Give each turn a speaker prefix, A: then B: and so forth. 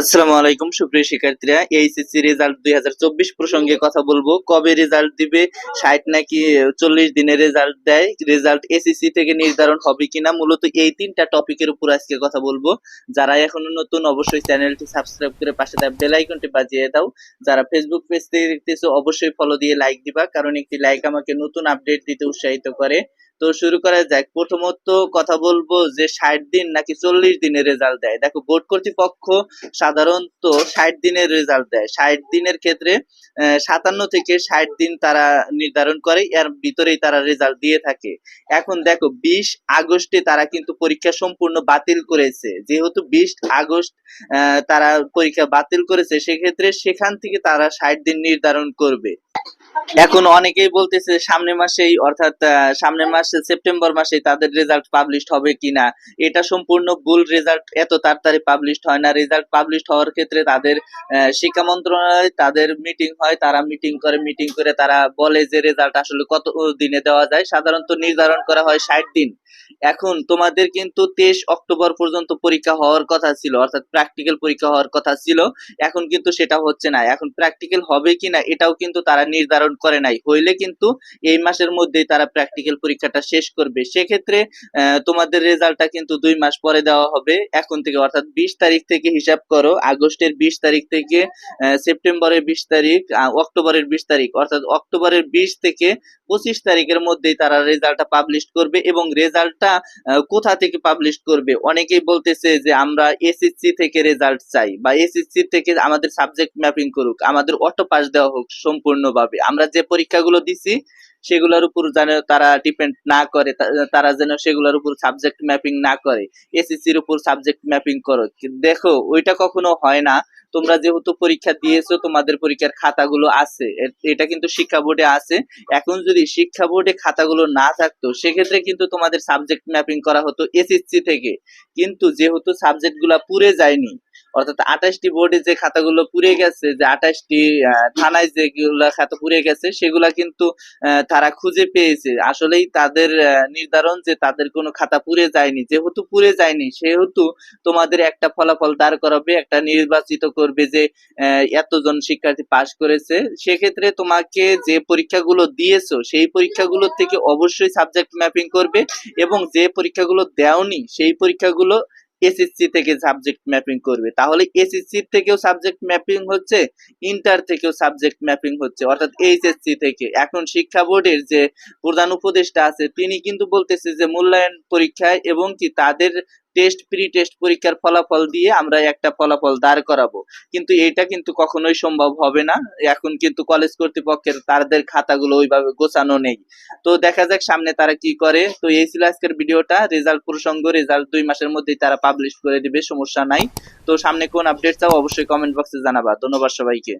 A: আসসালামু আলাইকুম, সুপ্রিয় শিক্ষার্থীরা। এইচএসসি রেজাল্ট দুই হাজার চব্বিশ প্রসঙ্গে কথা বলব। কবে রেজাল্ট দিবে? ষাট নাকি চল্লিশ দিনে রেজাল্ট দেয়? রেজাল্ট এসএসসি থেকে নির্ধারণ হবে কিনা? মূলত এই তিনটা টপিকের উপর আজকে কথা বলব। যারা এখনও নতুন, অবশ্যই চ্যানেলটি সাবস্ক্রাইব করে পাশে দেওয়া বেল বাজিয়ে দাও। যারা ফেসবুক পেজ থেকে দেখতেছো, অবশ্যই ফলো দিয়ে লাইক দিবা, কারণ একটি লাইক আমাকে নতুন আপডেট দিতে উৎসাহিত করে। তো শুরু করা যাক। প্রথমত কথা বলব যে ষাট দিন নাকি চল্লিশ দিনের রেজাল্ট দেয়। দেখো বোর্ড কর্তৃপক্ষ সাধারণত ষাট দিনের রেজাল্ট দেয়। ষাট দিনের ক্ষেত্রে সাতান্ন থেকে ষাট দিন তারা নির্ধারণ করে, এর ভিতরেই তারা রেজাল্ট দিয়ে থাকে। এখন দেখো, বিশ আগস্টে তারা কিন্তু পরীক্ষা সম্পূর্ণ বাতিল করেছে। যেহেতু বিশ আগস্ট তারা পরীক্ষা বাতিল করেছে, সেক্ষেত্রে সেখান থেকে তারা ষাট দিন নির্ধারণ করবে। এখন অনেকেই বলতেছে সামনে মাসেই অর্থাৎ আহ, সামনের মাসে সেপ্টেম্বর মাসে তাদের রেজাল্ট পাবলিশ হবে কিনা। এটা সম্পূর্ণ ভুল রেজাল্ট এত তাড়াতাড়ি পাবলিশ হয় না। রেজাল্ট পাবলিশ হওয়ার ক্ষেত্রে তাদের শিক্ষা মন্ত্রণালয় তাদের মিটিং হয় তারা মিটিং করে মিটিং করে তারা বলে যে রেজাল্ট আসলে কত দিনে দেওয়া যায়। সাধারণত নির্ধারণ করা হয় ষাট দিন। এখন তোমাদের কিন্তু তেইশ অক্টোবর পর্যন্ত পরীক্ষা হওয়ার কথা ছিল অর্থাৎ প্র্যাকটিক্যাল পরীক্ষা হওয়ার কথা ছিল। এখন কিন্তু সেটা হচ্ছে না। এখন প্র্যাকটিক্যাল হবে কিনা এটাও কিন্তু তারা নির্ধারণ করে নাই, হইলে কিন্তু এই মাসের মধ্যেই তারা প্র্যাকটিক্যাল পরীক্ষাটা শেষ করবে। সেক্ষেত্রে তোমাদের রেজাল্টটা কিন্তু দুই মাস পরে দেওয়া হবে। এখন থেকে অর্থাৎ বিশ তারিখ থেকে হিসাব করো, আগস্টের বিশ তারিখ থেকে সেপ্টেম্বরের বিশ তারিখ অক্টোবরের বিশ তারিখ। অর্থাৎ অক্টোবরের বিশ থেকে পঁচিশ তারিখের মধ্যেই তারা রেজাল্টটা পাবলিশ করবে এবং রেজাল্টটা কোথা থেকে পাবলিশ করবে? অনেকেই বলতেছে যে আমরা এসএসসি থেকে রেজাল্ট চাই বা এসএসসি থেকে আমাদের সাবজেক্ট ম্যাপিং করুক, আমাদের অটো পাস দেওয়া হোক সম্পূর্ণভাবে। আমরা যে পরীক্ষাগুলো দিছি, সেগুলোর উপর যেন তারা ডিপেন্ড না করে তারা যেন সেগুলোর উপর সাবজেক্ট ম্যাপিং না করে। এসএসসির উপর সাবজেক্ট ম্যাপিং করো। দেখো, ওইটা কখনো হয় না। তোমরা যেহেতু পরীক্ষা দিয়েছ, তোমাদের পরীক্ষার খাতাগুলো আছে। এটা কিন্তু শিক্ষা বোর্ডে আছে। এখন যদি শিক্ষা বোর্ডে খাতাগুলো না থাকতো, সেক্ষেত্রে কিন্তু তোমাদের সাবজেক্ট ম্যাপিং করা হতো এসএসসি থেকে। কিন্তু যেহেতু সাবজেক্টগুলা পুড়ে যায়নি অর্থাৎ আঠাশটি বোর্ডে যে খাতাগুলো পুড়ে গেছে, যে আঠাশটি থানায় যেগুলা খাতা পুড়ে গেছে, সেগুলা কিন্তু তারা খুঁজে পেয়েছে। আসলেই তাদের নির্ধারণ যে তাদের কোনো খাতা পুড়ে যায়নি, যেহেতু পুড়ে যায়নি, সেহেতু তোমাদের একটা ফলাফল দাঁড় করাবে, একটা নির্বাচিত করবে যে এতজন শিক্ষার্থী পাশ করেছে। সেক্ষেত্রে তোমাকে যে পরীক্ষাগুলো দিয়েছ, সেই পরীক্ষাগুলো থেকে অবশ্যই সাবজেক্ট ম্যাপিং করবে এবং যে পরীক্ষাগুলো দেওনি, সেই পরীক্ষাগুলো এসএসসি থেকে সাবজেক্ট ম্যাপিং করবে। তাহলে এসএসসি থেকেও সাবজেক্ট ম্যাপিং হচ্ছে ইন্টার থেকেও সাবজেক্ট ম্যাপিং হচ্ছে, অর্থাৎ এইচএসসি থেকে। এখন শিক্ষা বোর্ডের যে প্রধান উপদেষ্টা আছে, তিনি কিন্তু বলতেছে যে মূল্যায়ন পরীক্ষায় এবং কি তাদের টেস্ট প্রি টেস্ট পরীক্ষার ফলাফল দিয়ে আমরা একটা ফলাফল দাঁড় করাবো। কিন্তু এটা কিন্তু কখনোই সম্ভব হবে না। এখন কিন্তু কলেজ কর্তৃপক্ষের তাদের খাতাগুলো ওইভাবে গোছানো নেই। তো দেখা যাক সামনে তারা কি করে। তো এই ছিল আজকের ভিডিওটা। রেজাল্ট প্রসঙ্গ, রেজাল্ট দুই মাসের মধ্যেই তারা পাবলিশ করে দিবে, সমস্যা নাই। তো সামনে কোন আপডেট চাও অবশ্যই কমেন্ট বক্সে জানাবা। ধন্যবাদ সবাইকে।